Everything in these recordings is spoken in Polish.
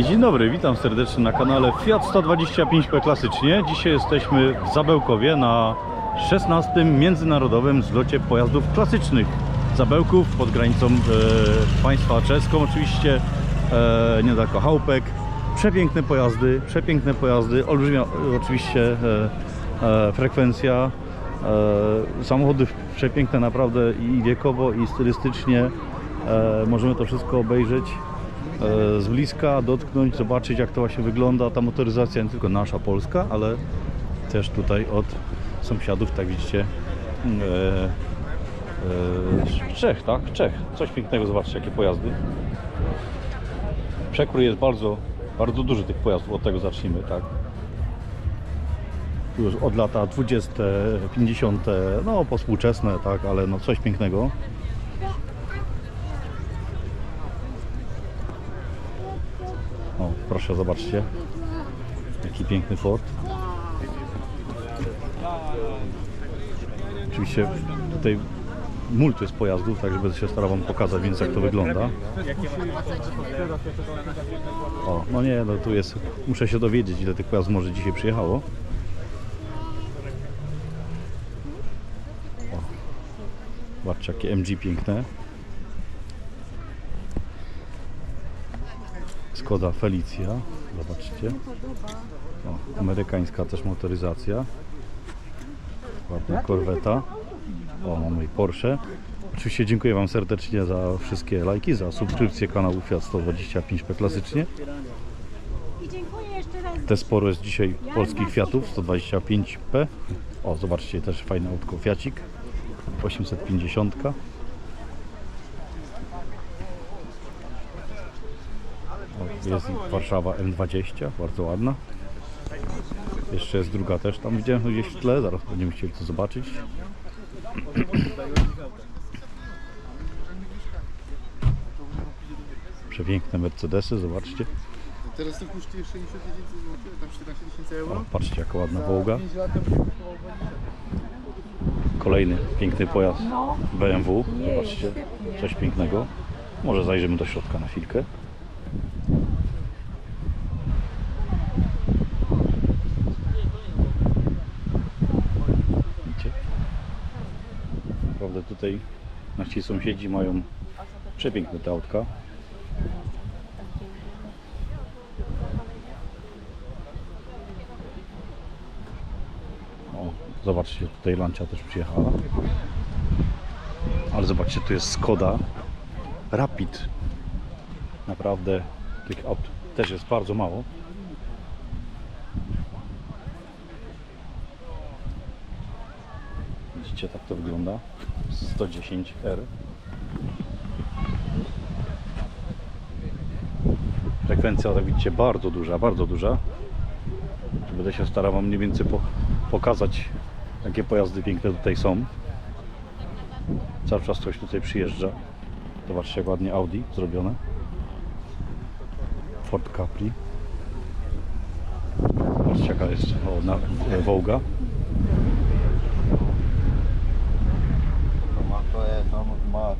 Dzień dobry, witam serdecznie na kanale Fiat 125P Klasycznie. Dzisiaj jesteśmy w Zabełkowie na 16. Międzynarodowym zlocie pojazdów klasycznych Zabełków pod granicą e, państwa czeską oczywiście, e, niedaleko Chałupek. Przepiękne pojazdy, przepiękne pojazdy, olbrzymia oczywiście e, e, frekwencja. E, samochody przepiękne naprawdę i wiekowo i stylistycznie. E, możemy to wszystko obejrzeć z bliska, dotknąć, zobaczyć jak to właśnie wygląda. Ta motoryzacja nie tylko nasza, polska, ale też tutaj od sąsiadów, tak widzicie, e, e, z Czech, tak? Czech. Coś pięknego, zobaczcie jakie pojazdy. Przekrój jest bardzo, bardzo duży tych pojazdów, od tego zacznijmy, tak? Już od lata 20, 50, no po współczesne, tak, ale no coś pięknego. Proszę, zobaczcie. Jaki piękny Ford. Oczywiście tutaj multum jest pojazdów, także będę się starał Wam pokazać, więc jak to wygląda. O, no nie, no tu jest, muszę się dowiedzieć, ile tych pojazdów może dzisiaj przyjechało. O, zobaczcie, jakie MG piękne. Skoda Felicia, zobaczcie. O, amerykańska też motoryzacja. Ładna korweta. O, mamy i Porsche. Oczywiście dziękuję Wam serdecznie za wszystkie lajki, za subskrypcję kanału Fiat 125P klasycznie. I dziękuję jeszcze raz. Te sporo jest dzisiaj polskich Fiatów 125P. O, zobaczcie, też fajne autko Fiacik 850. O, jest Warszawa M20, bardzo ładna. Jeszcze jest druga też, tam widziałem gdzieś w tle, zaraz będziemy chcieli to zobaczyć. Przepiękne Mercedesy, zobaczcie. Teraz to kosztuje 60 tysięcy złotych, tam 14 tysięcy euro. O, patrzcie jaka ładna Wołga. 5 lat to by kosztowało 20. Kolejny piękny pojazd BMW. Zobaczcie, coś pięknego. Może zajrzymy do środka na chwilkę. Widzicie? Tutaj nasi sąsiedzi mają przepiękne te autka. O, zobaczcie, tutaj Lancia też przyjechała. Ale zobaczcie, tu jest Skoda Rapid. Naprawdę tych aut też jest bardzo mało. Widzicie, tak to wygląda. 110R. Frekwencja, jak widzicie, bardzo duża, bardzo duża. Będę się starał Wam mniej więcej po, pokazać, jakie pojazdy piękne tutaj są. Cały czas ktoś tutaj przyjeżdża. Zobaczcie, jak ładnie Audi zrobione. Ford Capri. Zobaczcie, jaka jest o, na, Wołga. To jest, to ma...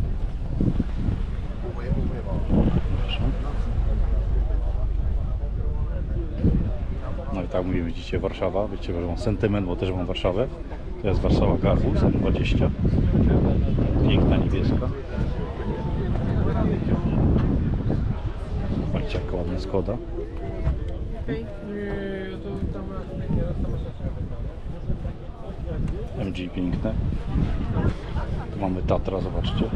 No i tak mówię, widzicie Warszawa, wiecie, że mam sentyment, bo też mam Warszawę. To jest Warszawa Garbus, M20. Piękna niebieska. Patrzcie jaka ładna Skoda. MG piękne. Tu mamy Tatra, zobaczcie.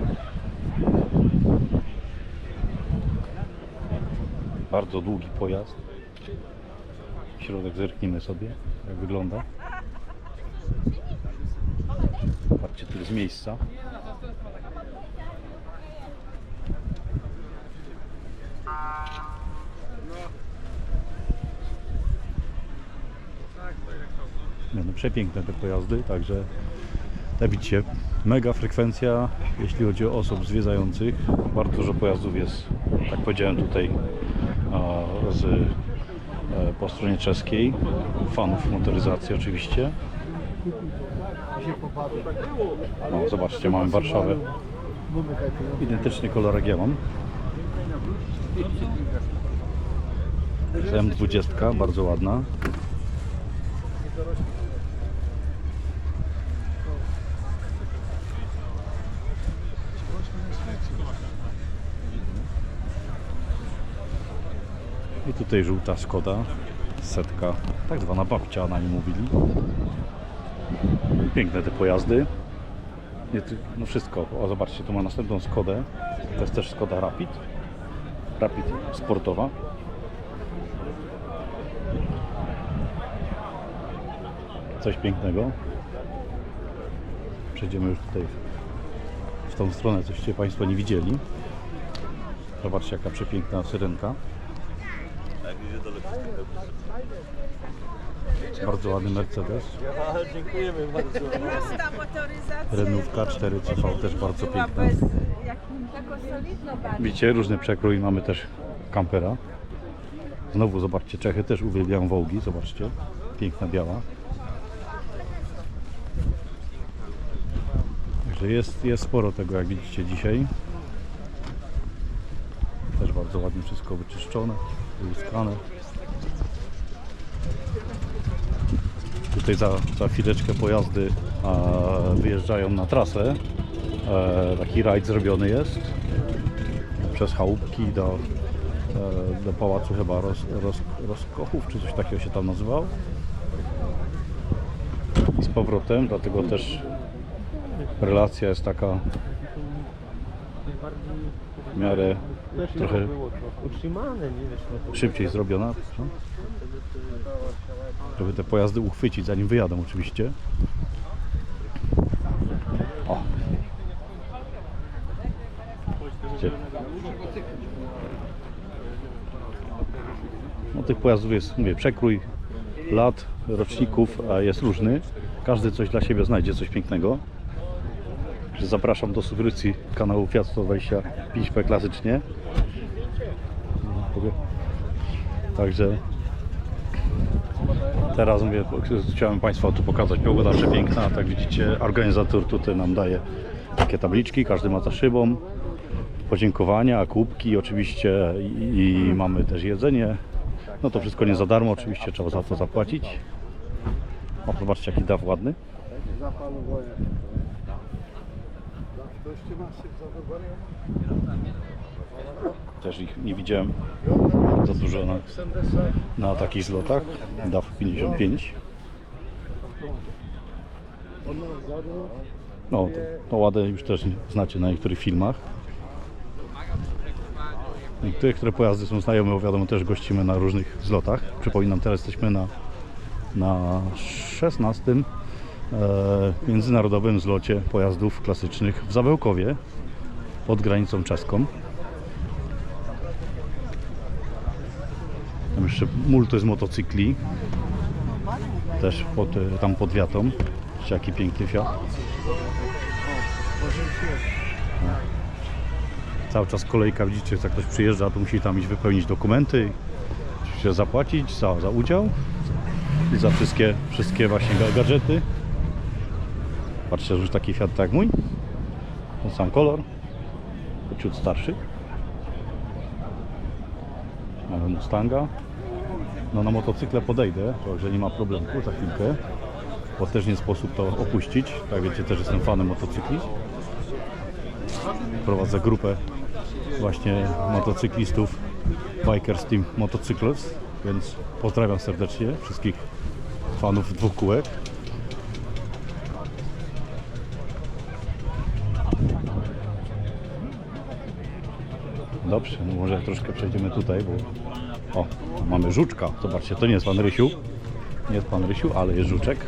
Bardzo długi pojazd. Środek zerknijmy sobie, jak wygląda. Patrzcie, tu jest miejsca. Przepiękne te pojazdy, także jak widzicie, mega frekwencja, jeśli chodzi o osób zwiedzających. Bardzo dużo pojazdów jest, tak powiedziałem tutaj, z, e, po stronie czeskiej. Fanów motoryzacji oczywiście. No, zobaczcie, mamy Warszawę. Identyczny kolor jak ja mam. M20, bardzo ładna. I tutaj żółta Skoda, setka, tak zwana babcia na nim mówili. Piękne te pojazdy. Nie, no wszystko. O, zobaczcie, tu ma następną Skodę. To jest też Skoda Rapid. Rapid sportowa. Coś pięknego. Przejdziemy już tutaj w tą stronę, coście Państwo nie widzieli. Zobaczcie, jaka przepiękna syrenka. Bardzo ładny Mercedes. Dziękujemy bardzo. Prosta motoryzacja. Renówka 4CV też bardzo Była piękna. bez jakim taką solidną bardzo. Widzicie, różny przekrój. Mamy też kampera. Znowu zobaczcie, Czechy też uwielbiają Wołgi. Zobaczcie, piękna biała. Także jest, jest sporo tego, jak widzicie dzisiaj. Też bardzo ładnie wszystko wyczyszczone, wyłuskane. Tutaj za, za chwileczkę pojazdy e, wyjeżdżają na trasę. E, taki rajd zrobiony jest przez chałupki do, e, do pałacu chyba roz, roz, Rozkochów, czy coś takiego się tam nazywał. I z powrotem, dlatego też relacja jest taka w miarę trochę no szybciej zrobiona. Żeby te pojazdy uchwycić, zanim wyjadą oczywiście. O. Gdzie? No tych pojazdów jest, mówię, przekrój lat, roczników, a jest różny. Każdy coś dla siebie znajdzie, coś pięknego. Zapraszam do subskrypcji kanału Fiat 125P klasycznie. Także teraz mówię, chciałem Państwu tu pokazać. Pogoda przepiękna, tak widzicie, organizator tutaj nam daje takie tabliczki, każdy ma za szybą. Podziękowania, kubki oczywiście i, i mamy też jedzenie. No to wszystko nie za darmo, oczywiście trzeba za to zapłacić. O, zobaczcie jaki daw ładny. Też ich nie widziałem za dużo na, na takich zlotach. DAF 55. No, to, to ładę już też znacie na niektórych filmach. Niektóre, które pojazdy są znajome, wiadomo, też gościmy na różnych zlotach. Przypominam, teraz jesteśmy na, na 16 e, międzynarodowym zlocie pojazdów klasycznych w Zabełkowie pod granicą czeską. Tam jeszcze multo z motocykli. Też pod, e, tam pod wiatą. Zobaczcie, Jaki piękny Fiat. No. Cały czas kolejka, widzicie, jak ktoś przyjeżdża, to musi tam iść wypełnić dokumenty, oczywiście zapłacić za, za udział i za wszystkie, wszystkie właśnie ga- gadżety. Patrzcie, że już taki Fiat tak jak mój. Ten sam kolor. Ciut starszy. Mamy Mustanga. No na motocykle podejdę, także nie ma problemu za chwilkę. Bo też nie sposób to opuścić. Tak wiecie, też jestem fanem motocykli. Prowadzę grupę właśnie motocyklistów Bikers Team Motocycles, więc pozdrawiam serdecznie wszystkich fanów dwóch kółek. Dobrze, no może troszkę przejdziemy tutaj, bo o, mamy żuczka. Zobaczcie, to nie jest pan Rysiu. Nie jest pan Rysiu, ale jest żuczek.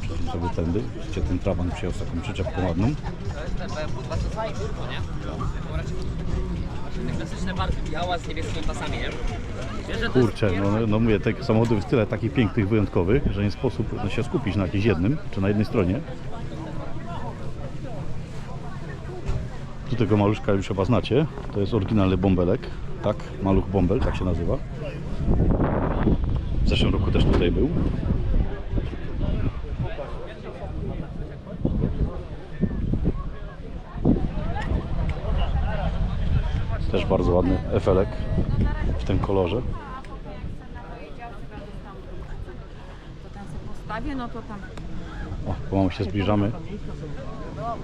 Przejdźmy sobie tędy. Widzicie, ten trawan przyjął z taką przyczepką ładną. Klasyczne biała z niebieskimi pasami, nie? Wiesz, że to jest Kurczę, no, no mówię, tych samochodów jest tyle takich pięknych, wyjątkowych, że nie sposób się skupić na jakimś jednym, czy na jednej stronie. Tu tego maluszka już chyba znacie. To jest oryginalny bąbelek. Tak, maluch bąbel, tak się nazywa. W zeszłym roku też tutaj był. Bardzo ładny efelek w tym kolorze. Postawię, no to tam. O, pomału się zbliżamy.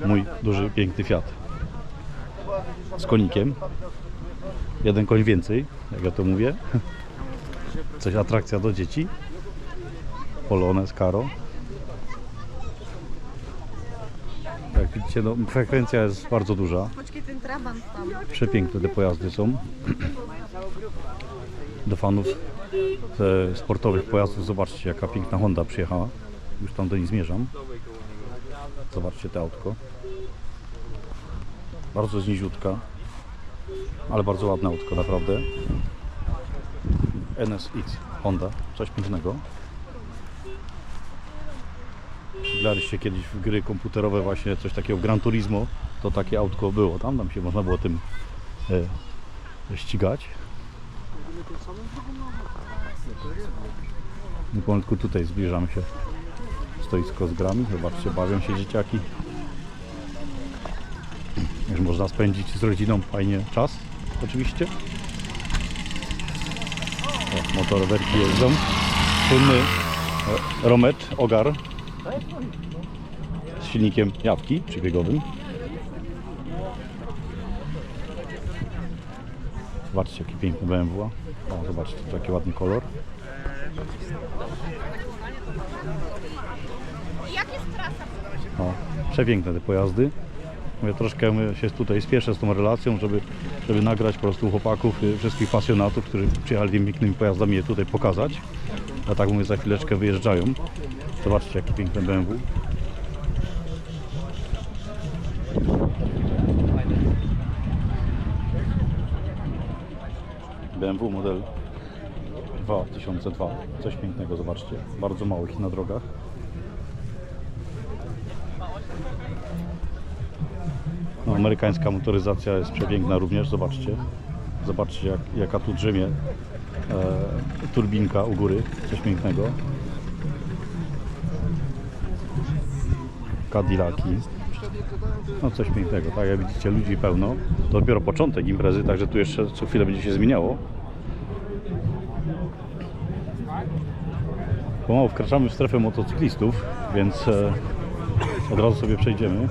Mój duży, piękny Fiat. Z konikiem. Jeden koń więcej, jak ja to mówię. Coś atrakcja do dzieci. Polonez, Caro. Jak widzicie, no, frekwencja jest bardzo duża. Przepiękne te pojazdy są. Do fanów sportowych pojazdów, zobaczcie jaka piękna Honda przyjechała. Już tam do niej zmierzam. Zobaczcie to autko. Bardzo jest niziutka, ale bardzo ładne autko naprawdę. NSX Honda, coś pięknego. Graliście kiedyś w gry komputerowe właśnie coś takiego Gran Turismo, to takie autko było tam, tam się można było tym e, ścigać. I powolutku tutaj zbliżamy się stoisko z grami. Zobaczcie, bawią się dzieciaki. Już można spędzić z rodziną fajnie czas, oczywiście. O, motorowerki jeżdżą. Słynny e, Romet Ogar z silnikiem jawki przybiegowym. Zobaczcie jaki piękny BMW. O, zobaczcie, jaki ładny kolor. O, przepiękne te pojazdy. Mówię, troszkę się tutaj spieszę z tą relacją, żeby, żeby nagrać po prostu chłopaków, y, wszystkich pasjonatów, którzy przyjechali tymi pięknymi pojazdami je tutaj pokazać. A tak mówię, za chwileczkę wyjeżdżają. Zobaczcie, jakie piękne BMW. BMW model 2002. Coś pięknego, zobaczcie. Bardzo mało ich na drogach. No, amerykańska motoryzacja jest przepiękna również, zobaczcie. Zobaczcie jak, jaka tu drzemie e, turbinka u góry, coś pięknego. Cadillaki. No coś pięknego, tak jak widzicie ludzi pełno. To dopiero początek imprezy, także tu jeszcze co chwilę będzie się zmieniało. Pomału wkraczamy w strefę motocyklistów, więc e, od razu sobie przejdziemy.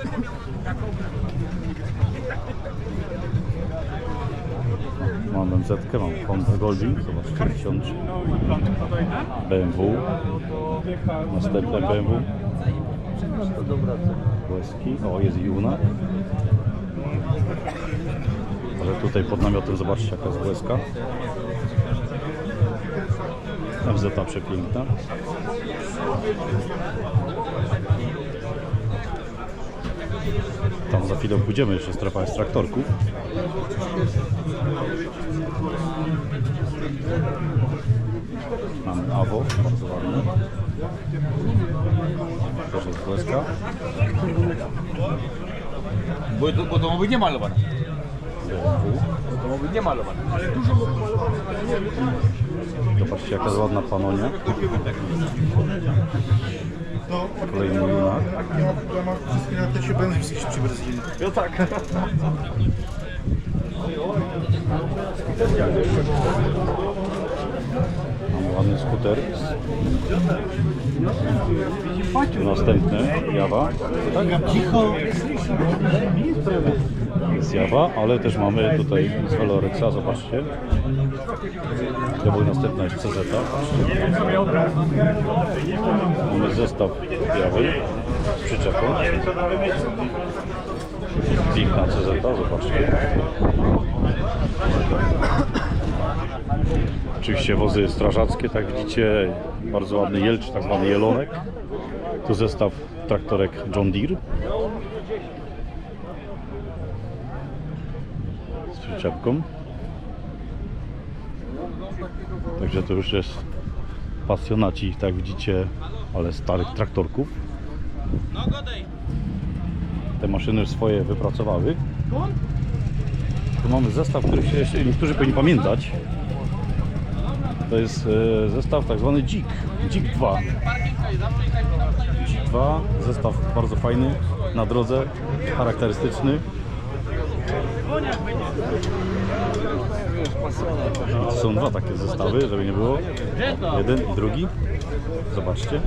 Mam MZ, mam Honda Goldwing, zobaczcie, 1000 BMW, następne BMW, Błyski, o jest Juna. Ale tutaj pod namiotem zobaczcie jaka jest błyska. MZ przepiękna. Tam za chwilę pójdziemy, jeszcze strefa jest traktorków. Mamy Awo, bardzo ładne. Jest błyska. Bo to, bo to ma być nie malowane. BMW. To ma być nie malowane. Zobaczcie jaka jest ładna panonia. Kolejny Juna. Ja mam, ja wszystkie na tecie benzyńskie przy Brazylii. No tak. Mamy skuter. Następny, Jawa. Cicho. Jest Jawa, ale też mamy tutaj z Velorexa, zobaczcie. To była następna jest CZ. Mamy zestaw Jawy z przyczepą. Piękna CZ, zobaczcie. Oczywiście wozy strażackie, tak widzicie, bardzo ładny jelcz, tak zwany jelonek. Tu zestaw traktorek John Deere. Z przyczepką. Także to już jest pasjonaci, tak widzicie, ale starych traktorków. Te maszyny swoje wypracowały. Tu mamy zestaw, który się jeszcze niektórzy powinni pamiętać. To jest e, zestaw tak zwany Dzik, Dzik 2. Dzik 2, zestaw bardzo fajny, na drodze, charakterystyczny. Są dwa takie zestawy, żeby nie było. Jeden i drugi. Zobaczcie.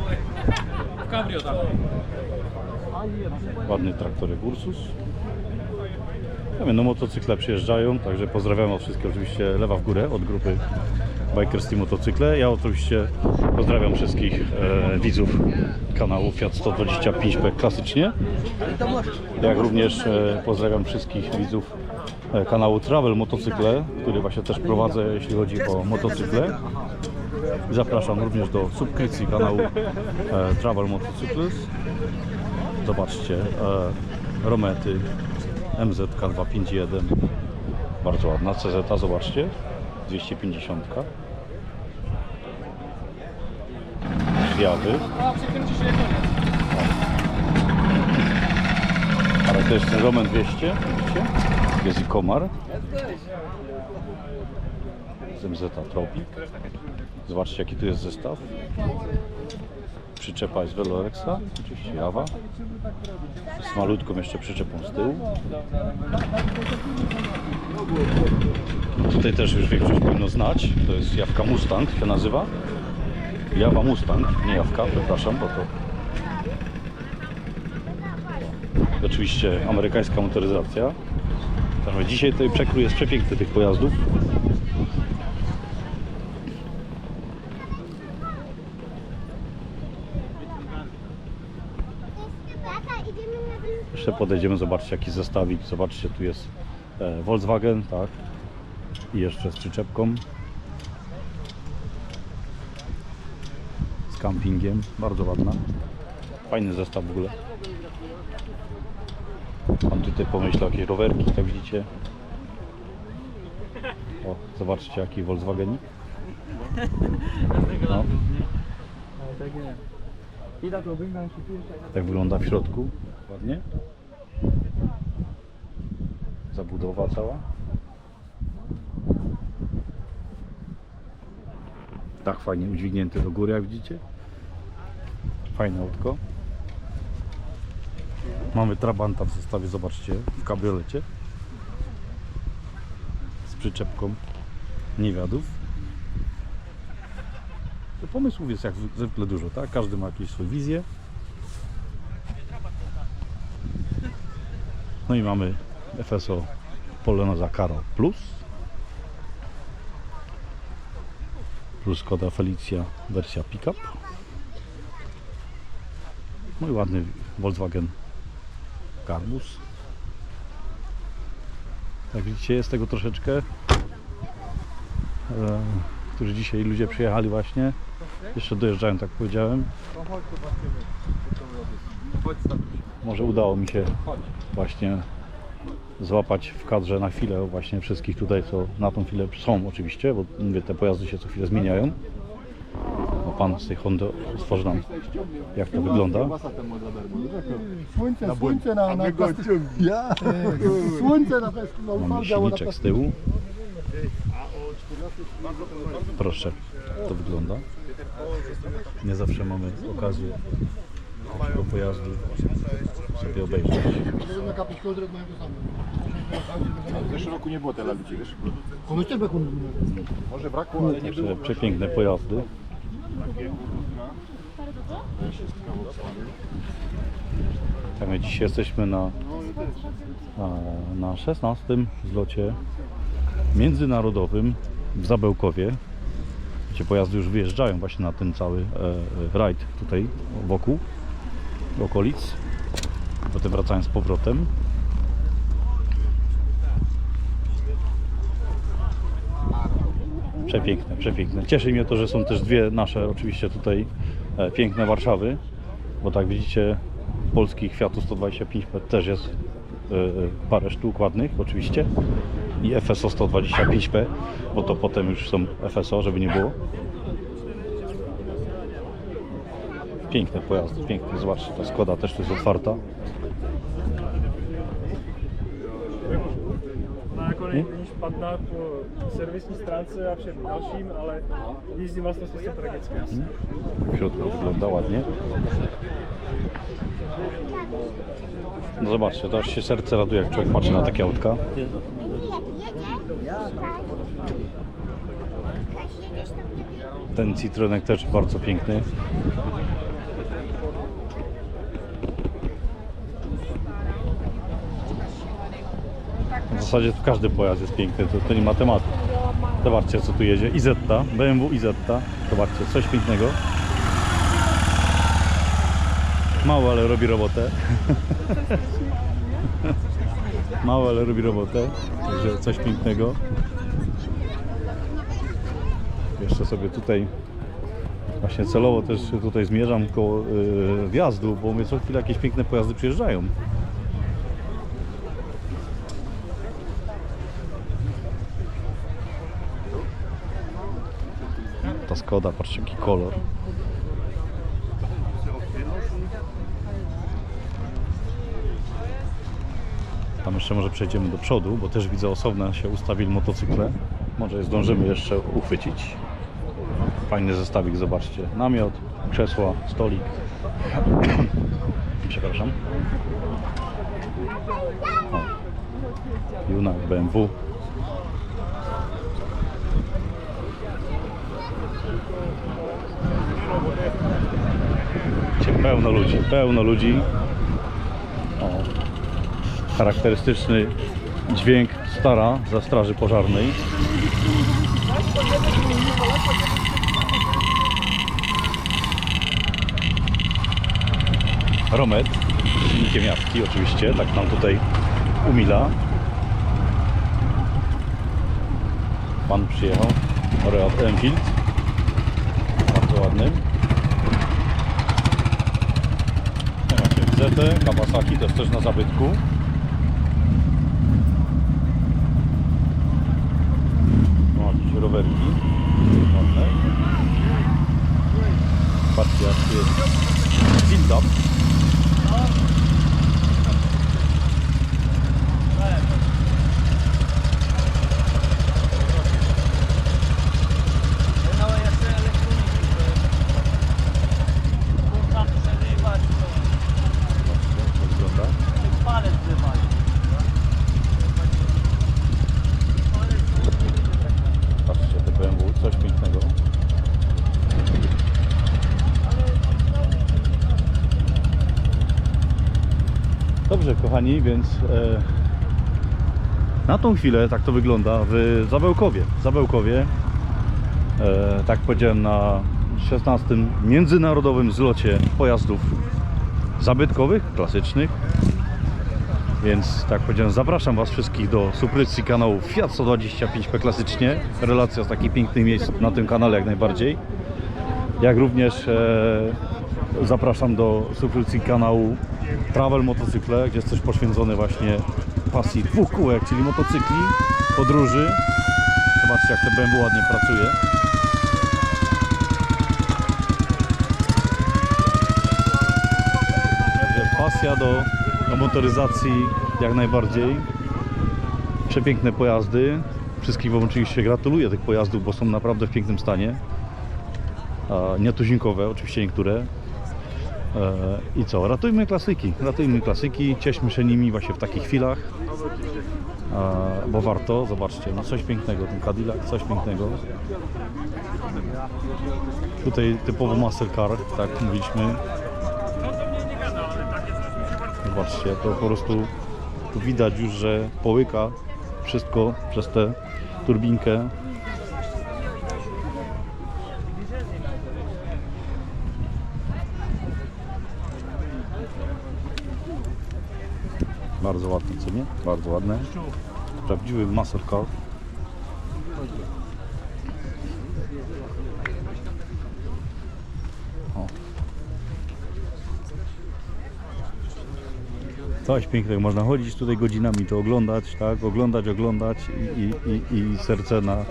Ładny traktorek Ursus. Ja wiem, no motocykle przyjeżdżają, także pozdrawiam was wszystkich oczywiście lewa w górę od grupy Bikers Team Motocykle. Ja oczywiście pozdrawiam wszystkich e, widzów kanału Fiat 125P klasycznie. Jak również e, pozdrawiam wszystkich widzów e, kanału Travel Motocykle, który właśnie też prowadzę, jeśli chodzi o motocykle. Zapraszam również do subskrypcji kanału e, Travel Motorcycles. Zobaczcie, e, Romety MZK 251 bardzo ładna, CZ, zobaczcie 250 Zjawy ale to jest ten Roman 200 widzicie? jest i Komar z MZ Tropic zobaczcie jaki tu jest zestaw przyczepa jest Velorexa, oczywiście Jawa z malutką jeszcze przyczepą z tyłu Tutaj też już większość powinno znać. To jest jawka Mustang się nazywa. Jawa Mustang, nie jawka, przepraszam, bo to oczywiście amerykańska motoryzacja. Także dzisiaj tutaj przekrój jest przepiękny tych pojazdów. Jeszcze podejdziemy, zobaczcie jaki zestawik. Zobaczcie, tu jest e, Volkswagen, tak. I jeszcze z przyczepką. Z campingiem, bardzo ładna. Fajny zestaw w ogóle. Pan tutaj pomyślał jakieś rowerki, tak widzicie. O, zobaczcie jaki Volkswagenik. No. Tak wygląda w środku. Ładnie. Zabudowa cała. Tak fajnie udźwignięty do góry, jak widzicie. Fajne autko. Mamy Trabanta w zestawie, zobaczcie, w kabriolecie. Z przyczepką niewiadów. Pomysłów jest jak zwykle dużo, tak? Każdy ma jakieś swoje wizje. No i mamy FSO Polonaza Caro Plus. Plus Skoda Felicia wersja pickup. No i ładny Volkswagen Garbus. Jak widzicie jest tego troszeczkę. E, którzy dzisiaj ludzie przyjechali właśnie. Jeszcze dojeżdżają, tak powiedziałem. Może udało mi się właśnie złapać w kadrze na chwilę właśnie wszystkich tutaj, co na tą chwilę są oczywiście, bo mówię, te pojazdy się co chwilę zmieniają. Pan z tej Hondy stworzy nam jak to wygląda. Słońce, słońce na, na plasty- Ja. Słońce na Mamy silniczek z tyłu. Proszę, tak to wygląda. Nie zawsze mamy okazję takiego pojazdu sobie obejrzeć. W zeszłym roku nie było tej labici, wiesz? Może brakło, ale nie Także przepiękne pojazdy. Tak, my dzisiaj jesteśmy na, na, na 16 zlocie międzynarodowym w Zabełkowie, gdzie pojazdy już wyjeżdżają właśnie na ten cały e, e, rajd tutaj wokół okolic. Potem wracają z powrotem. Przepiękne, przepiękne. Cieszy mnie to, że są też dwie nasze oczywiście tutaj e, piękne Warszawy, bo tak widzicie polskich Fiatu 125P też jest e, e, parę sztuk ładnych oczywiście i FSO 125P, bo to potem już są FSO, żeby nie było. Piękne pojazdy, piękne. Zobaczcie, ta Skoda też tu jest otwarta. kolejni wpadł serwisni strancy, a przed dalszym, ale jeździ was to system tragiecki. Mhm. W środku wygląda ładnie. No zobaczcie, to aż się serce raduje, jak człowiek patrzy na takie autka. Ten citronek też bardzo piękny. W zasadzie tu każdy pojazd jest piękny, to, to nie ma tematu. Zobaczcie co tu jedzie. Izetta, BMW Izetta. Zobaczcie, coś pięknego. Mało, ale robi robotę. Mało, ale robi robotę. Także coś pięknego. Jeszcze sobie tutaj właśnie celowo też tutaj zmierzam koło yy, wjazdu, bo mnie co chwilę jakieś piękne pojazdy przyjeżdżają. Skoda, patrzcie jaki kolor. Tam jeszcze może przejdziemy do przodu, bo też widzę osobno się ustawili motocykle. Może zdążymy jeszcze uchwycić. Fajny zestawik, zobaczcie. Namiot, krzesła, stolik. Przepraszam. O. Junak BMW. Pełno ludzi, pełno ludzi. O. Charakterystyczny dźwięk stara za straży pożarnej. Romet, silnikiem jawki oczywiście, tak nam tutaj umila. Pan przyjechał, Real Enfield, bardzo ładny. No ZT, Kawasaki, to jest też na zabytku. O, jakieś rowerki. Patrzcie, jak jest build-up. Jak to wygląda. Patrzcie, te BMW, coś pięknego. Więc e, na tą chwilę tak to wygląda w Zabełkowie. Zabełkowie, e, tak powiedziałem, na 16. międzynarodowym zlocie pojazdów zabytkowych, klasycznych. Więc tak powiedziałem, zapraszam Was wszystkich do subskrypcji kanału Fiat 125P klasycznie. Relacja z takich pięknych miejsc na tym kanale jak najbardziej. Jak również e, zapraszam do subskrypcji kanału Travel Motocykle, gdzie jest też poświęcony właśnie pasji dwóch kółek, czyli motocykli, podróży. Zobaczcie jak ten BMW ładnie pracuje. Pasja do, do motoryzacji jak najbardziej. Przepiękne pojazdy. Wszystkich Wam oczywiście gratuluję tych pojazdów, bo są naprawdę w pięknym stanie. Nietuzinkowe, oczywiście niektóre. E, I co? Ratujmy klasyki. Ratujmy klasyki, cieszmy się nimi właśnie w takich chwilach. E, Bo warto, zobaczcie, no coś pięknego, ten Cadillac, coś pięknego. Tutaj typowo muscle car, tak mówiliśmy. Zobaczcie, to po prostu tu widać już, że połyka wszystko przez tę turbinkę. Bardzo ładne, co nie? Bardzo ładne. Prawdziwy muscle car. O. Coś pięknego, można chodzić tutaj godzinami, to oglądać, tak, oglądać, oglądać i, i, i, i serce na, e,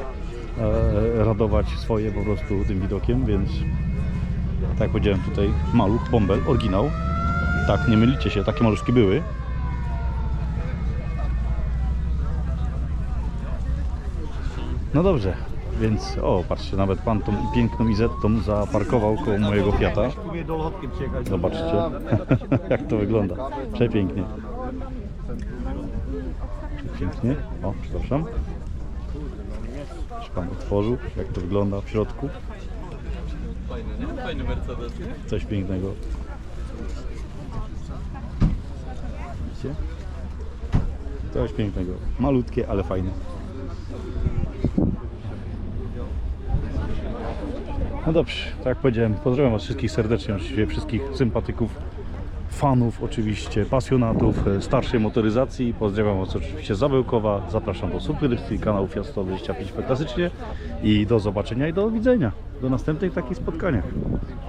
radować swoje po prostu tym widokiem, więc tak jak powiedziałem tutaj maluch, bąbel, oryginał. Tak, nie mylicie się, takie maluszki były. No dobrze, więc o, patrzcie, nawet pan tą piękną Izettą zaparkował koło mojego Fiata. Zobaczcie, jak to wygląda. Przepięknie. Pięknie. O, przepraszam. Czy pan otworzył, jak to wygląda w środku. Fajny, Mercedes? Coś pięknego. Widzicie? Coś pięknego. Malutkie, ale fajne. No dobrze, tak jak powiedziałem, pozdrawiam Was wszystkich serdecznie, oczywiście wszystkich sympatyków, fanów oczywiście, pasjonatów e, starszej motoryzacji. Pozdrawiam Was oczywiście Zabełkowa, zapraszam do subskrypcji kanału Fiat 125 klasycznie i do zobaczenia i do widzenia. Do następnych takich spotkaniach.